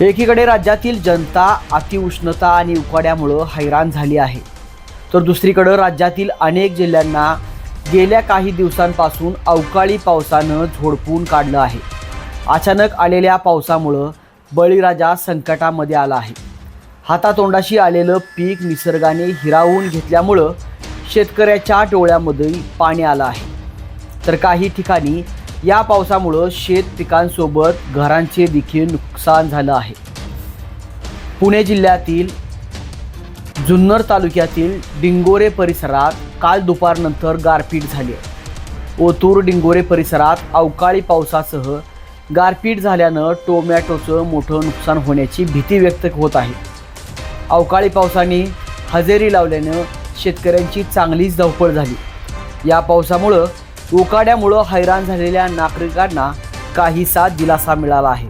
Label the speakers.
Speaker 1: एकीकडे राज्यातील जनता अतिउष्णता आणि उकाड्यामुळं हैराण झाली आहे. तर दुसरीकडं राज्यातील अनेक जिल्ह्यांना गेल्या काही दिवसांपासून अवकाळी पावसानं झोडपून काढलं आहे. अचानक आलेल्या पावसामुळं बळीराजा संकटामध्ये आला आहे. हातातोंडाशी आलेलं पीक निसर्गाने हिरावून घेतल्यामुळं शेतकऱ्याच्या डोळ्यामध्ये पाणी आलं आहे. तर काही ठिकाणी या पावसामुळं शेत पिकांसोबत घरांचे देखील नुकसान झालं आहे. पुणे जिल्ह्यातील जुन्नर तालुक्यातील डिंगोरे परिसरात काल दुपारनंतर गारपीट झाली ओतूर डिंगोरे परिसरात अवकाळी पावसासह गारपीट झाल्यानं टोमॅटोचं मोठं नुकसान होण्याची भीती व्यक्त होत आहे. अवकाळी पावसाने हजेरी लावल्यानं शेतकऱ्यांची चांगलीच धावपळ झाली. या पावसामुळं उकाड्यामुळं हैराण झालेल्या नागरिकांना काहीसा दिलासा मिळाला आहे.